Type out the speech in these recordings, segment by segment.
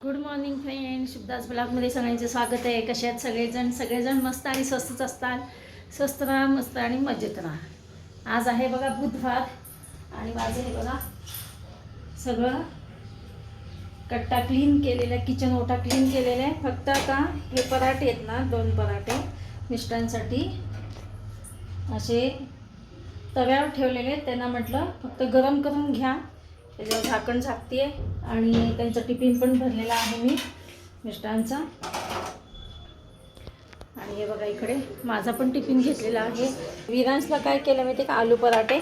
Good morning friend शुभदास ब्लॉगमध्ये सगळ्यांचे स्वागत आहे. कसे आहेत सगळेजण? सगळेजण मस्त आणि स्वस्तच असतात. स्वस्त राहा मस्त आणि मजेत राहा. आज आहे बघा बुधवार आणि माझं हे बघा सगळं कट्टा क्लीन केलेला आहे किचन ओटा क्लीन केलेला आहे. फक्त आता हे पराठे आहेत ना दोन पराठे मिस्टरांसाठी. असे तव्यावर ठेवलेले आहेत. त्यांना म्हटलं फक्त गरम करून घ्या. त्याच्यावर झाकण झाकते आणि त्यांचा टिफिन पण भरलेला आहे मी मिस्टरांचा आणि हे बघा इकडे माझा पण टिफिन घेतलेला आहे. विरांसला काय केलं माहिती का? आलू पराठे.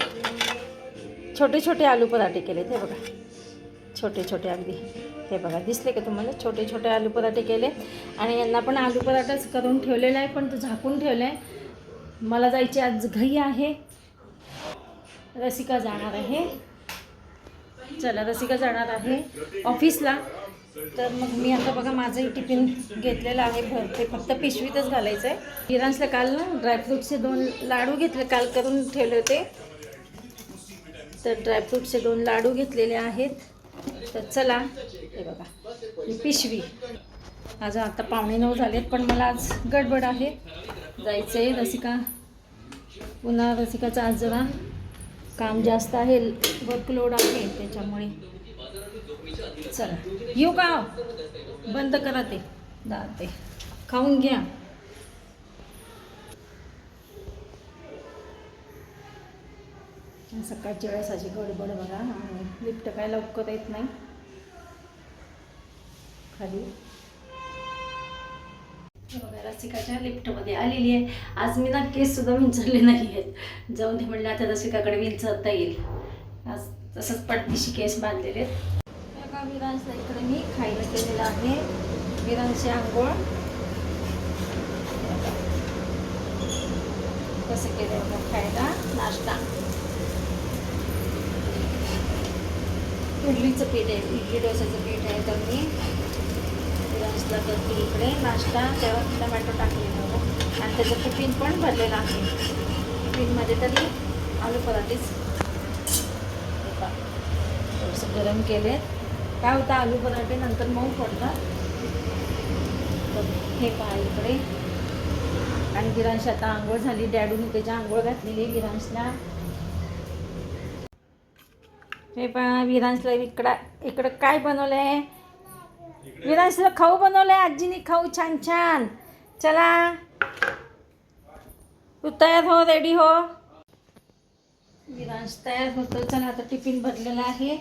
छोटे छोटे आलू पराठे केले ते बघा. छोटे छोटे अगदी. हे बघा दिसले का तुम्हाला? छोटे छोटे आलू पराठे केले. आणि यांना पण आलू पराठाच करून ठेवलेला आहे पण तो झाकून ठेवला आहे मला जायची आज घाई आहे. रसिका जाणार आहे. चला रसिका जाणार आहे ऑफिसला. तर मग मी आता बघा माझंही टिफिन घेतलेलं आहे भर ते फक्त पिशवीतच घालायचं आहे विरांशला काल ना ड्रायफ्रूटचे दोन लाडू घेतले काल करून ठेवले होते. तर ड्रायफ्रूटचे दोन लाडू घेतलेले आहेत. तर चला हे बघा पिशवी. आज आता पावणे नऊ झालेत पण मला आज गडबड आहे. जायचं आहे रसिका. पुन्हा रसिकाचा आज जरा काम जास्त आहे वर्कलोड आहे त्याच्यामुळे. चला. येऊ का? बंद करा ते. दाते खाऊन घ्या. सकाळच्या वेळेस अशी गडबड बघा. आणि लिफ्ट काय लवकर येत नाही. खाली. बघा रसिकाच्या लिफ्टमध्ये आलेली आहे. आज मी ना केस सुद्धा विंचरले नाही आहेत. जाऊन दे म्हणलं आता रसिकाकडे विंचरता येईल. आज तसंच पटदिशी केस बांधलेले आहेत. बघा विरांशला इकडे मी खायला केलेलं आहे. विरांशची आंघोळ. कसं केलं बघा खायला? नाश्ता. इडलीचं पीठ आहे इडली डोस्याचं पीठ आहे तर मी. भाजला तर ती इकडे नाश्ता तेव्हा टमॅटो टाकलेला होता आणि त्याचं टिफिन पण भरलेलं आहे. टिफिनमध्ये तरी आलू पराठेच थोडंसं गरम केले. काय होतं आलू पराठे नंतर मऊ पडतात. तर हे पहा इकडे. आणि विरांश आता आंघोळ झाली. डॅडूने त्याच्या आंघोळ घातलेली गिरांशला हे पहा विरांशला इकडं इकडं काय बनवलं आहे विरांशला खाऊ बनवलंय आजीने खाऊ छान छान. चला. तू तयार हो रेडी हो. विरांश तयार होतो. चला आता टिफिन भरलेला आहे.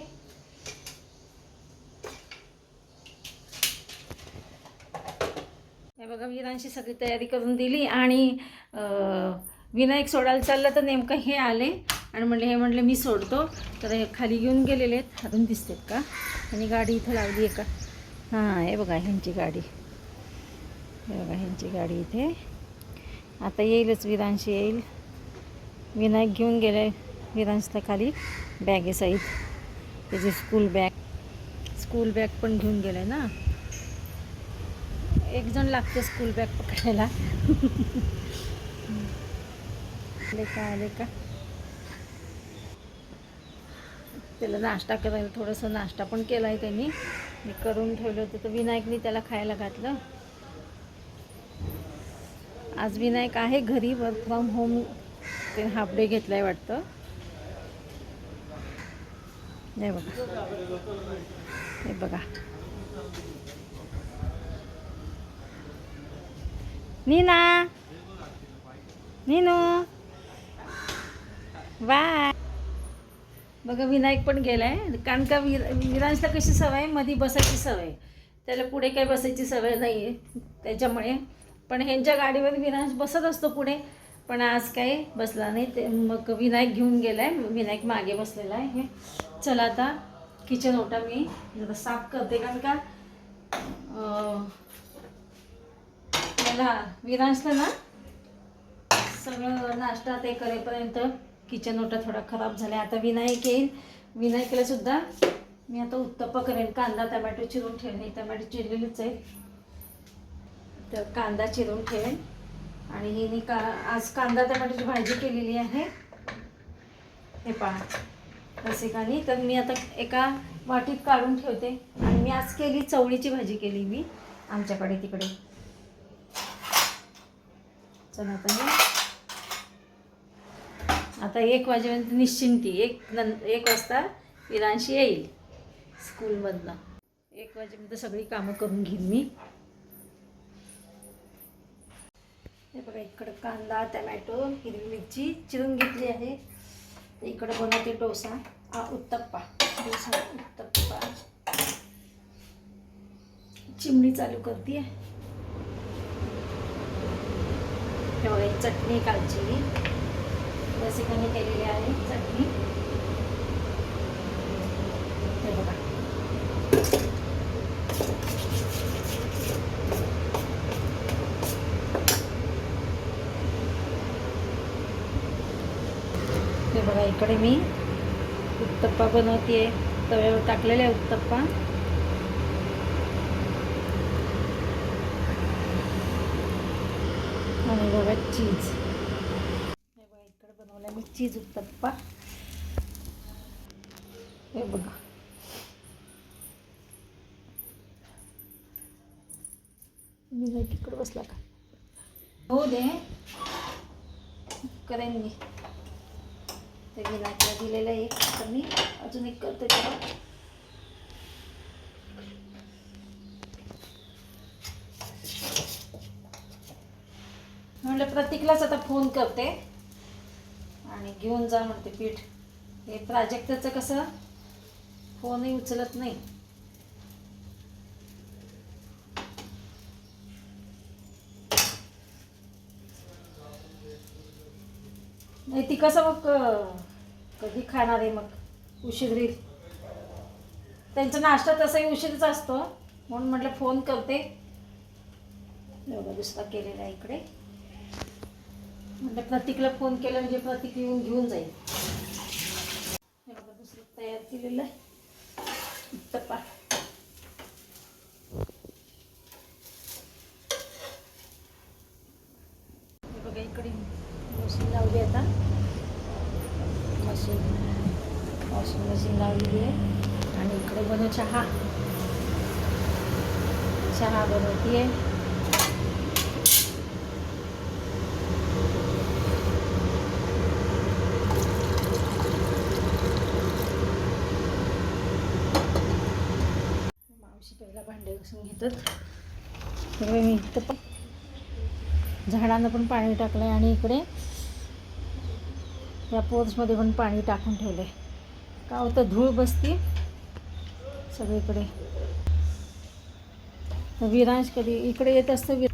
हे बघा विरांशी सगळी तयारी करून दिली आणि विनायक सोडायला चाललं तर नेमकं हे आले. आणि म्हणले हे म्हणले मी सोडतो. तर हे खाली घेऊन गेलेले आहेत. अजून दिसतात का? आणि गाडी इथं लावली आहे का? हां हे बघा ह्यांची गाडी. हे बघा ह्यांची गाडी इथे. आता येईलच विरांश येईल. विनायक घेऊन गेले विरांशला खाली बॅगेसहित त्याची स्कूल बॅग स्कूल बॅग पण घेऊन गेले ना. एक जण लागते स्कूल बॅग पकडायला. आले का आले का त्याला नाश्ता करायला थोडंसं नाश्ता पण केला आहे त्यांनी. मी करून ठेवलं होतं तर विनायकनी त्याला खायला घातलं. आज विनायक आहे घरी वर्क फ्रॉम होम ते हाफ डे आहे वाटतं. हे बघा. हे बघा. नीना. नीनू. बाय. बघा विनायक पण गेला आहे कारण का विर विरांशला कशी सवय? मध्ये बसायची सवय. त्याला पुढे काही बसायची सवय नाही आहे त्याच्यामुळे. पण ह्यांच्या गाडीवर विरांश बसत असतो पुढे. पण आज काही बसला नाही. ते मग विनायक घेऊन गेलाय. विनायक मागे बसलेला आहे. हे चला आता किचन ओटा मी जरा साफ करते. कारण का मला विरांशला ना सगळं नाश्ता ते करेपर्यंत किचन ओटा थोडा खराब झाला आता विनायक येईल. विनायकला सुद्धा मी आता उत्तप्पा करेन. कांदा टमॅटो चिरून ठेवणे टमॅटो चिरलेलीच आहे तर कांदा चिरून ठेवेन. आणि हिने का आज कांदा टमॅटोची भाजी केलेली आहे. हे पहा. रसिकानी तर मी आता एका वाटीत काढून ठेवते. आणि मी आज केली चवळीची भाजी केली मी. आमच्याकडे तिकडे. चला आता आता एक वाजेपर्यंत निश्चिंती एक नं एक वाजता विरांशी येईल स्कूलमधनं. एक वाजेपर्यंत सगळी कामं करून घेईन मी. हे बघा इकडं कांदा टमॅटो हिरवी मिरची चिरून घेतली आहे. इकडं बनवते डोसा. आ उत्तप्पा. डोसा उत्तप्पा. चिमणी चालू करते हे बघा चटणी कालची. रसिकाने केलेली आहे चटणी हे बघा. ते बघा इकडे मी उत्तप्पा बनवते तव्यावर टाकलेला आहे उत्तप्पा. आणि बघा चीज हे बघा इकडे बनवला मी चीज उत्तप्पा हे बघा. मी नाही तिकडे बसला का? हो दे. करेन मी. ते विनायकला दिलेलं एक तर मी. अजून एक करते तेव्हा म्हणलं प्रतीकलाच आता फोन करते. आणि घेऊन जा म्हणते पीठ. हे प्राजक्ताचं कसं? फोनही उचलत नाही. नाही ती कसं मग कधी खाणार आहे मग? उशिरी त्यांचा नाश्ता तसाही उशीरच असतो. म्हणून म्हटलं फोन करते. एवढा दुसरा केलेला इकडे. म्हणजे प्रतीकला फोन केला म्हणजे प्रतीक येऊन घेऊन जाईल. हे बघा दुसरं तयार केलेलं आहे. तपा हे बघा इकडे मशीन लावली आता. मशीन वॉशिंग मशीन लावलेली आहे. आणि इकडे बनव चहा. चहा बनवते आहे बाजूला भांडे घासून घेतात. तर मी इथं पण झाडांना पण पाणी टाकलं आहे आणि इकडे या पोर्समध्ये पण पाणी टाकून ठेवलं आहे का होतं धूळ बसती. सगळीकडे. विरांश कधी इकडे येत असतं वि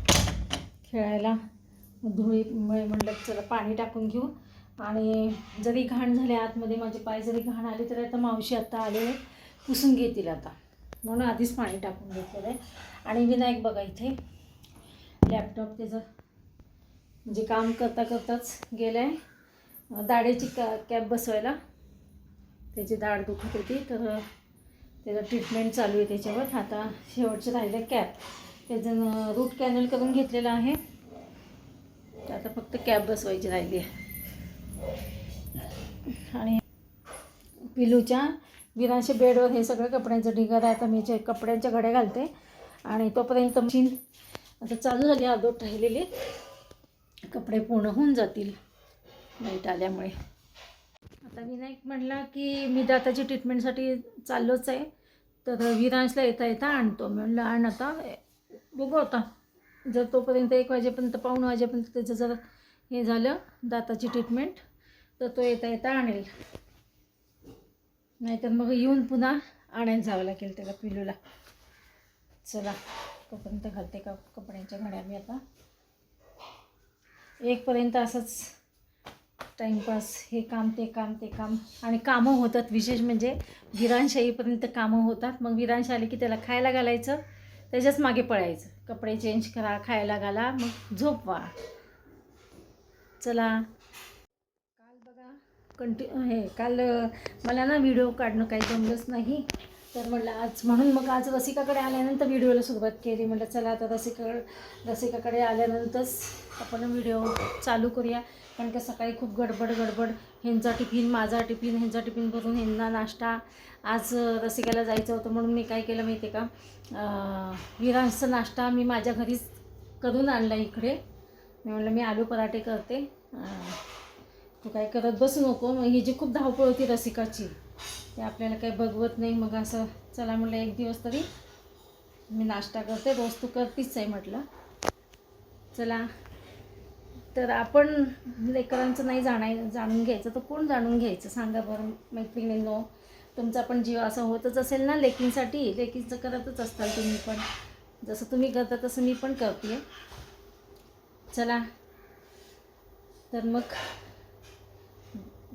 खेळायला. धुळीमुळे म्हटलं चला पाणी टाकून घेऊ. आणि जरी घाण झाले आतमध्ये माझे पाय जरी घाण आले तरी आता मावशी आता आलेले पुसून घेतील आता. म्हणून आधीच पाणी टाकून घेतलेलं आहे. आणि विनायक बघा इथे लॅपटॉप त्याचं म्हणजे काम करता करताच गेलं आहे दाढेची कॅ कॅब बसवायला. त्याची दाढ दुखत होती तर त्याचं ट्रीटमेंट चालू आहे त्याच्यावर. आता शेवटचं राहिलं कॅप त्याचं रूट कॅनल करून घेतलेलं आहे. तर आता फक्त कॅब बसवायची राहिली आहे. आणि पिलूच्या विरांशी बेडवर हे सगळं कपड्यांचं ढिगार आहे. आता मी जे कपड्यांच्या घड्या घालते आणि तोपर्यंत मशीन आता चालू झाली अर्धोट राहिलेली. कपडे पूर्ण होऊन जातील लाइट आल्यामुळे. आता विनायक म्हटला की मी दाताची ट्रीटमेंटसाठी चाललोच आहे. तर विरांशला येता येता आणतो. मी म्हणलं आण आता. बघू आता. जर तोपर्यंत एक वाजेपर्यंत पाऊण वाजेपर्यंत त्याचं जर हे झालं दाताची ट्रीटमेंट तर तो येता येता आणेल. नाहीतर मग येऊन पुन्हा आणायला जावं लागेल त्याला पिलूला. चला तोपर्यंत घालते का कपड्यांच्या घड्या मी आता. एकपर्यंत असंच टाईमपास हे काम ते काम ते काम. आणि कामं होतात विशेष म्हणजे विरांश येईपर्यंत कामं होतात. मग विरांश आले की त्याला खायला घालायचं त्याच्याच मागे पळायचं. कपडे चेंज करा खायला घाला मग झोपवा. चला. कंटिन्यू हे काल मला ना व्हिडिओ काढणं काही जमलंच नाही. तर म्हटलं आज म्हणून मग आज रसिकाकडे आल्यानंतर व्हिडिओला सुरुवात केली. म्हटलं चला आता रसिका रसिकाकडे आल्यानंतरच आपण व्हिडिओ चालू करूया. कारण का सकाळी खूप गडबड गडबड. ह्यांचा टिफिन माझा टिफिन ह्यांचा टिफिन करून ह्यांना नाश्ता. आज रसिकाला जायचं होतं म्हणून मी काय केलं माहिती आहे का विरांचा नाश्ता मी माझ्या घरीच करून आणला इकडे. मी म्हटलं मी आलू पराठे करते. तू काय करत बसू नको. मग ही जी खूप धावपळ होती रसिकाची ते आपल्याला काही बघवत नाही. मग असं चला म्हटलं एक दिवस तरी मी नाश्ता करते. रोज तू करतीच आहे म्हटलं. चला. तर आपण लेकरांचं नाही जाणाय जाणून घ्यायचं. तर कोण जाणून घ्यायचं? सांगा बरं मैत्रिणींनो. तुमचा पण जीव असा होतच असेल ना लेकींसाठी? लेकींचं करतच असताल तुम्ही पण. जसं तुम्ही करता तसं मी पण करते चला. तर मग